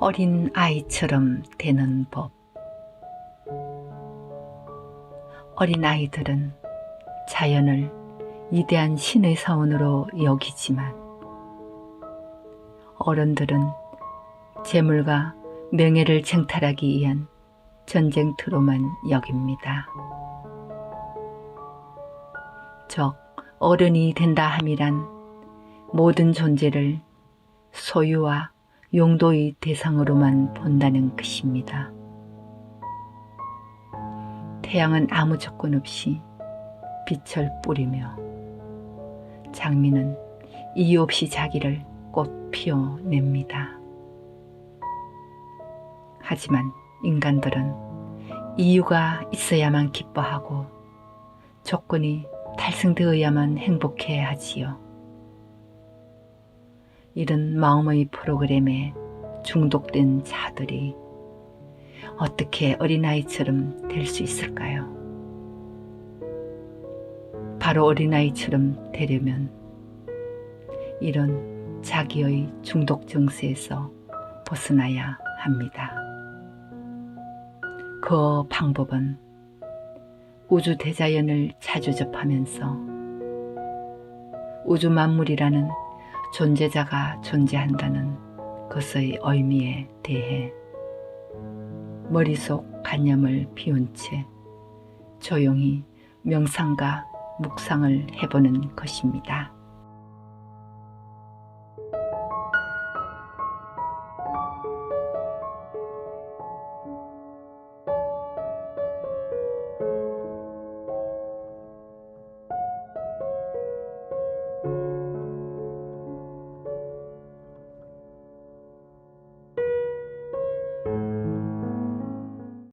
어린 아이처럼 되는 법. 어린 아이들은 자연을 위대한 신의 사원으로 여기지만 어른들은 재물과 명예를 쟁탈하기 위한 전쟁터로만 여깁니다. 즉 어른이 된다 함이란 모든 존재를 소유와 용도의 대상으로만 본다는 것입니다. 태양은 아무 조건 없이 빛을 뿌리며 장미는 이유 없이 자기를 꽃 피워냅니다. 하지만 인간들은 이유가 있어야만 기뻐하고 조건이 달성되어야만 행복해 하지요. 이런 마음의 프로그램에 중독된 자들이 어떻게 어린아이처럼 될 수 있을까요? 바로 어린아이처럼 되려면 이런 자기의 중독 증세에서 벗어나야 합니다. 그 방법은 우주 대자연을 자주 접하면서 우주 만물이라는 존재자가 존재한다는 것의 의미에 대해 머릿속 관념을 비운 채 조용히 명상과 묵상을 해보는 것입니다.